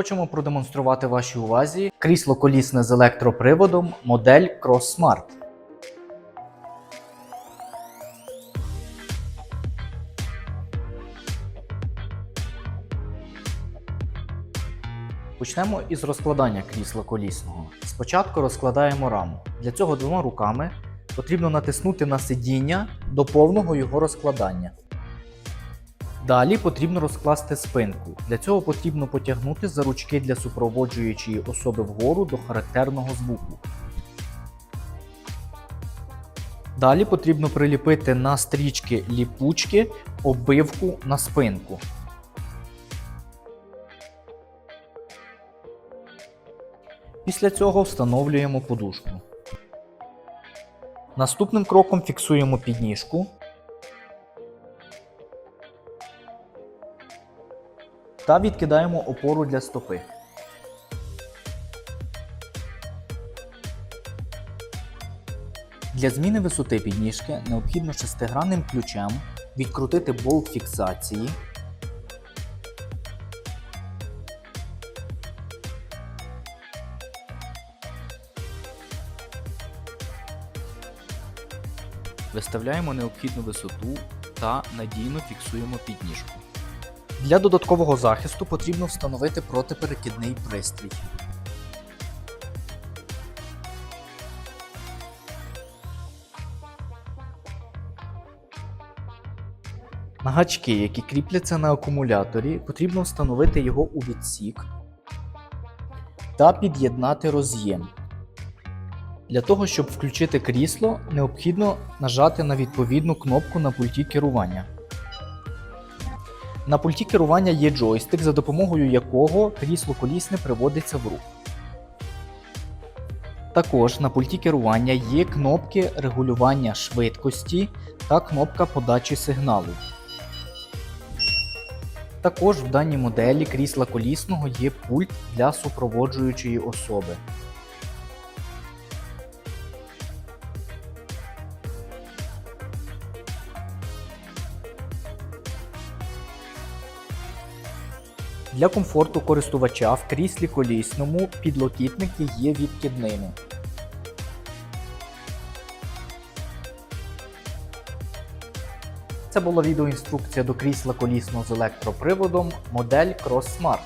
Хочемо продемонструвати вашій увазі крісло колісне з електроприводом модель Cross Smart. Почнемо із розкладання крісла колісного. Спочатку розкладаємо раму. Для цього двома руками потрібно натиснути на сидіння до повного його розкладання. Далі потрібно розкласти спинку. Для цього потрібно потягнути за ручки для супроводжуючої особи вгору до характерного звуку. Далі потрібно приліпити на стрічки ліпучки оббивку на спинку. Після цього встановлюємо подушку. Наступним кроком фіксуємо підніжку. Та відкидаємо опору для стопи. Для зміни висоти підніжки необхідно шестигранним ключем відкрутити болт фіксації. Виставляємо необхідну висоту та надійно фіксуємо підніжку. Для додаткового захисту потрібно встановити протиперекидний пристрій. На гачки, які кріпляться на акумуляторі, потрібно встановити його у відсік та під'єднати роз'єм. Для того, щоб включити крісло, необхідно нажати на відповідну кнопку на пульті керування. На пульті керування є джойстик, за допомогою якого крісло колісне приводиться в рух. Також на пульті керування є кнопки регулювання швидкості та кнопка подачі сигналу. Також в даній моделі крісла колісного є пульт для супроводжуючої особи. Для комфорту користувача в кріслі колісному підлокітники є відкидними. Це була відеоінструкція до крісла колісного з електроприводом модель Cross Smart.